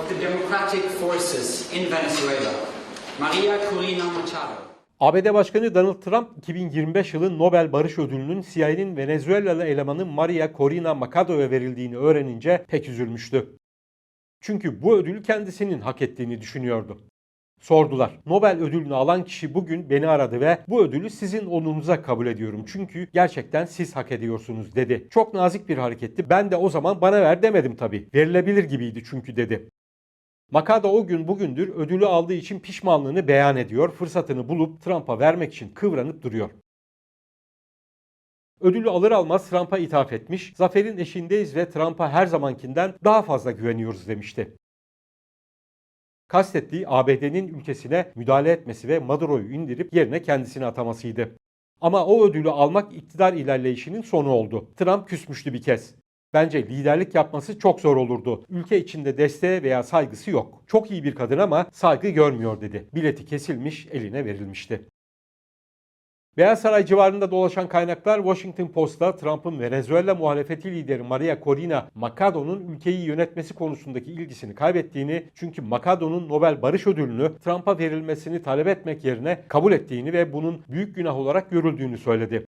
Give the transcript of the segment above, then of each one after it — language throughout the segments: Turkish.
of the democratic forces in Venezuela, Maria Corina Machado. ABD Başkanı Donald Trump 2025 yılı Nobel Barış Ödülü'nün CIA'nin Venezuelalı elemanı Maria Corina Machado'ya verildiğini öğrenince pek üzülmüştü. Çünkü bu ödülü kendisinin hak ettiğini düşünüyordu. Sordular. Nobel ödülünü alan kişi bugün beni aradı ve bu ödülü sizin onunuza kabul ediyorum. Çünkü gerçekten siz hak ediyorsunuz dedi. Çok nazik bir hareketti. Ben de o zaman bana ver demedim tabii. Verilebilir gibiydi çünkü dedi. Makada o gün bugündür ödülü aldığı için pişmanlığını beyan ediyor, fırsatını bulup Trump'a vermek için kıvranıp duruyor. Ödülü alır almaz Trump'a ithaf etmiş, zaferin eşindeyiz ve Trump'a her zamankinden daha fazla güveniyoruz demişti. Kastettiği ABD'nin ülkesine müdahale etmesi ve Maduro'yu indirip yerine kendisini atamasıydı. Ama o ödülü almak iktidar ilerleyişinin sonu oldu. Trump küsmüştü bir kez. Bence liderlik yapması çok zor olurdu. Ülke içinde desteğe veya saygısı yok. Çok iyi bir kadın ama saygı görmüyor dedi. Bileti kesilmiş, eline verilmişti. Beyaz Saray civarında dolaşan kaynaklar Washington Post'ta Trump'ın Venezuela muhalefeti lideri Maria Corina Machado'nun ülkeyi yönetmesi konusundaki ilgisini kaybettiğini, çünkü Machado'nun Nobel Barış Ödülünü Trump'a verilmesini talep etmek yerine kabul ettiğini ve bunun büyük günah olarak görüldüğünü söyledi.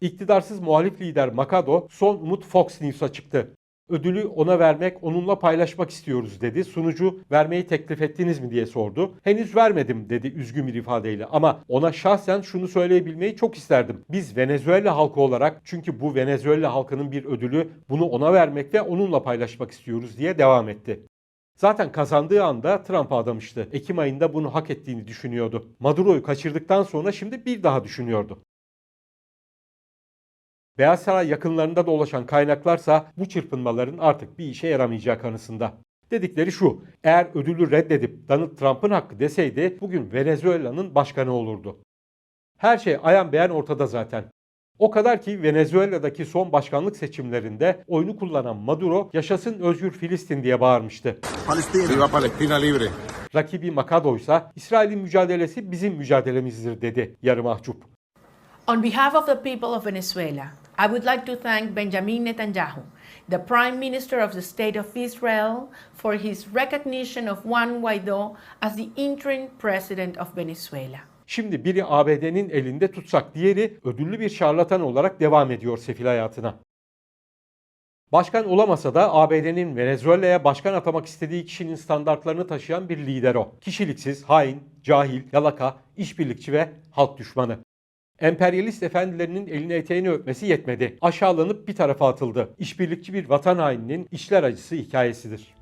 İktidarsız muhalif lider Makado son umut Fox News'a çıktı. Ödülü ona vermek, onunla paylaşmak istiyoruz dedi. Sunucu vermeyi teklif ettiniz mi diye sordu. Henüz vermedim dedi üzgün bir ifadeyle ama ona şahsen şunu söyleyebilmeyi çok isterdim. Biz Venezuela halkı olarak çünkü bu Venezuela halkının bir ödülü bunu ona vermek ve onunla paylaşmak istiyoruz diye devam etti. Zaten kazandığı anda Trump'a adamıştı. Ekim ayında bunu hak ettiğini düşünüyordu. Maduro'yu kaçırdıktan sonra şimdi bir daha düşünüyordu. Beyaz Saray yakınlarında dolaşan kaynaklarsa bu çırpınmaların artık bir işe yaramayacağı kanısında. Dedikleri şu, eğer ödülü reddedip Donald Trump'ın hakkı deseydi bugün Venezuela'nın başkanı olurdu. Her şey ayan beyan ortada zaten. O kadar ki Venezuela'daki son başkanlık seçimlerinde oyunu kullanan Maduro yaşasın özgür Filistin diye bağırmıştı. Viva Palestina libre. Rakibi Makado ise İsrail'in mücadelesi bizim mücadelemizdir dedi yarı mahcup. On behalf of the people of Venezuela, I would like to thank Benjamin Netanyahu, the Prime Minister of the State of Israel, for his recognition of Juan Guaido as the interim president of Venezuela. Şimdi biri ABD'nin elinde tutsak diğeri ödüllü bir şarlatan olarak devam ediyor sefil hayatına. Başkan olamasa da ABD'nin Venezuela'ya başkan atamak istediği kişinin standartlarını taşıyan bir lider o. Kişiliksiz, hain, cahil, yalaka, işbirlikçi ve halk düşmanı. Emperyalist efendilerinin elini eteğini öpmesi yetmedi. Aşağılanıp bir tarafa atıldı. İşbirlikçi bir vatan haininin işler acısı hikayesidir.